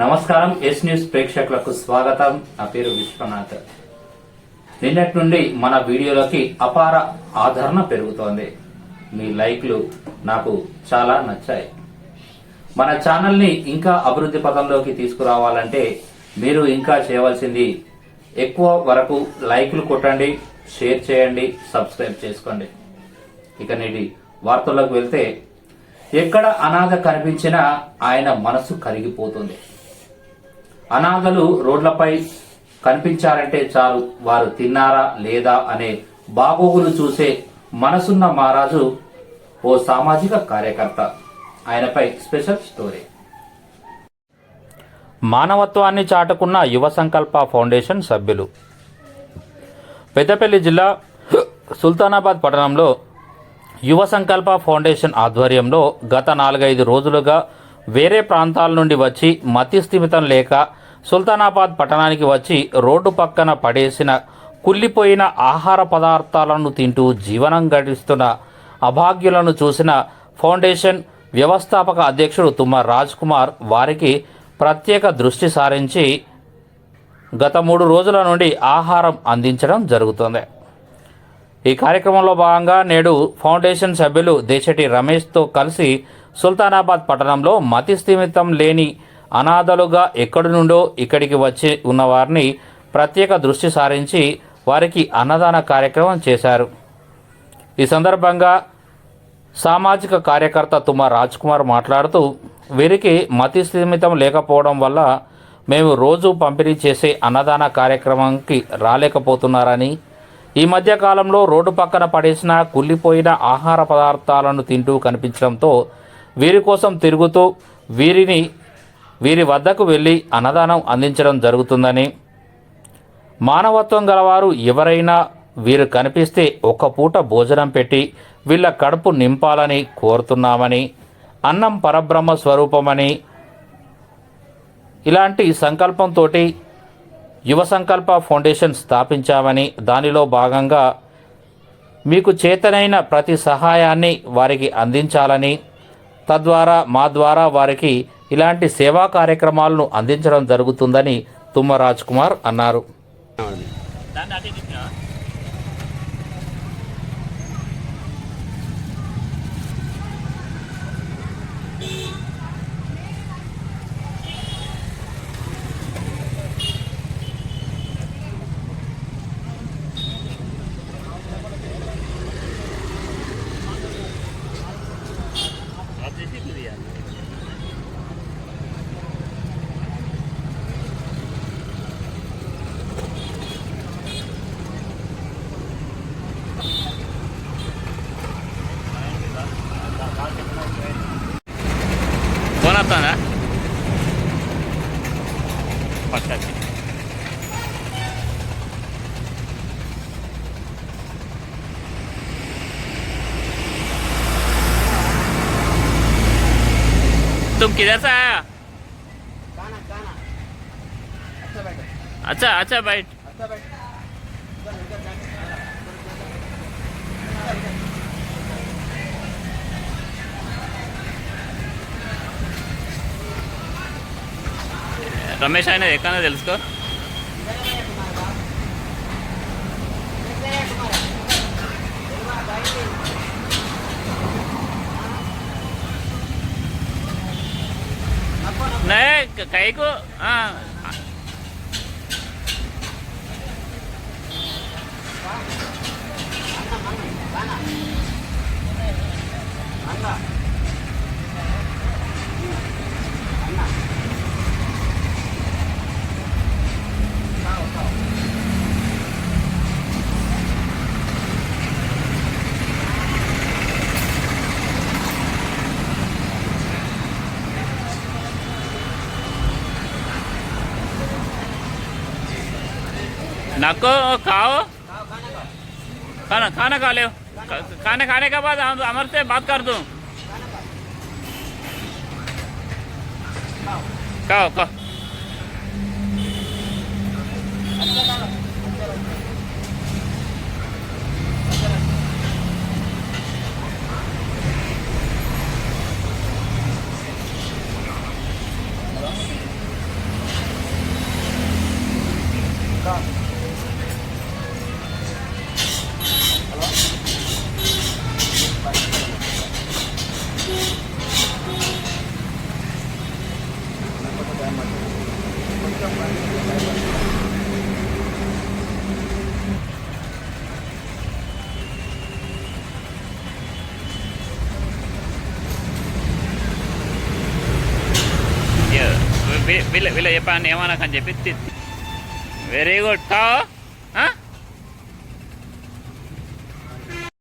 నమస్కారం yes news ప్రేక్షకులకు స్వాగతం. నా పేరు విశ్వనాథ్. నిన్నటి నుండి మన వీడియోలకి అపార ఆదరణ పెరుగుతోంది. మీ లైక్లు నాకు చాలా నచ్చాయి. మన ఛానల్ని ఇంకా అభివృద్ధి పథంలోకి తీసుకురావాలంటే మీరు ఇంకా చేయవలసింది ఎక్కువ వరకు లైక్లు కొట్టండి షేర్ చేయండి సబ్స్క్రైబ్ చేసుకోండి. ఇక నేటి వార్తల్లోకి వెళ్తే ఎక్కడ అనాథ కనిపించినా ఆయన మనసు కరిగిపోతుంది. అనాథలు రోడ్లపై కనిపించారంటే చాలు. వారు తిన్నారా లేదా అనే బాగోగులు చూసే మనసున్న మహారాజు ఓ సామాజిక కార్యకర్త. ఆయనపై స్పెషల్ స్టోరీ. మానవత్వాన్ని చాటుకున్న యువ సంకల్ప ఫౌండేషన్ సభ్యులు. పెద్దపల్లి జిల్లా సుల్తానాబాద్ పట్టణంలో యువ సంకల్ప ఫౌండేషన్ ఆధ్వర్యంలో గత నాలుగైదు రోజులుగా వేరే ప్రాంతాల నుండి వచ్చి మతి స్థిమితం లేక సుల్తానాబాద్ పట్టణానికి వచ్చి రోడ్డు పక్కన పడేసిన కుళ్ళిపోయిన ఆహార పదార్థాలను తింటూ జీవనం గడిస్తున్న అభాగ్యులను చూసిన ఫౌండేషన్ వ్యవస్థాపక అధ్యక్షుడు తుమ్మ రాజ్ కుమార్ వారికి ప్రత్యేక దృష్టి సారించి గత మూడు రోజుల నుండి ఆహారం అందించడం జరుగుతుంది. ఈ కార్యక్రమంలో భాగంగా నేడు ఫౌండేషన్ సభ్యులు దేశటి రమేష్తో కలిసి సుల్తానాబాద్ పట్టణంలో మతి స్థిమితం లేని అనాథలుగా ఎక్కడి నుండో ఇక్కడికి వచ్చి ఉన్నవారిని ప్రత్యేక దృష్టి సారించి వారికి అన్నదాన కార్యక్రమం చేశారు. ఈ సందర్భంగా సామాజిక కార్యకర్త తుమ్మ రాజ్కుమార్ మాట్లాడుతూ వీరికి మతి స్థిమితం లేకపోవడం వల్ల మేము రోజు పంపిణీ చేసే అన్నదాన కార్యక్రమంకి రాలేకపోతున్నారని ఈ మధ్య కాలంలో రోడ్డు పక్కన పడేసిన కుళ్ళిపోయిన ఆహార పదార్థాలను తింటూ కనిపించడంతో వీరి కోసం తిరుగుతూ వీరిని వీరి వద్దకు వెళ్ళి అన్నదానం అందించడం జరుగుతుందని. మానవత్వం గలవారు ఎవరైనా వీరు కనిపిస్తే ఒక పూట భోజనం పెట్టి వీళ్ళ కడుపు నింపాలని కోరుతున్నామని అన్నం పరబ్రహ్మ స్వరూపమని ఇలాంటి సంకల్పంతో యువ సంకల్ప ఫౌండేషన్ స్థాపించామని దానిలో భాగంగా మీకు చేతనైన ప్రతి సహాయాన్ని వారికి అందించాలని తద్వారా మా ద్వారా వారికి ఇలాంటి సేవా కార్యక్రమాలను అందించడం జరుగుతుందని తుమ్మ రాజ్ కుమార్ అన్నారు Yeah. किधर से आया गाना गाना अच्छा बैठो अच्छा अच्छा बैठ अच्छा बैठ इधर इधर जाके రమేష్ ఆయన ఎక్కడ తెలుసుకో கைக்கு ஆ नको, खाओ। खाना खाना खा ले खाना, खाने के बाद हम अमर से बात कर दूँ। खाओ खाओ। వీళ్ళ వీళ్ళ చెప్పాను ఏమనకని చెప్పి వెరీ గుడ్ కావు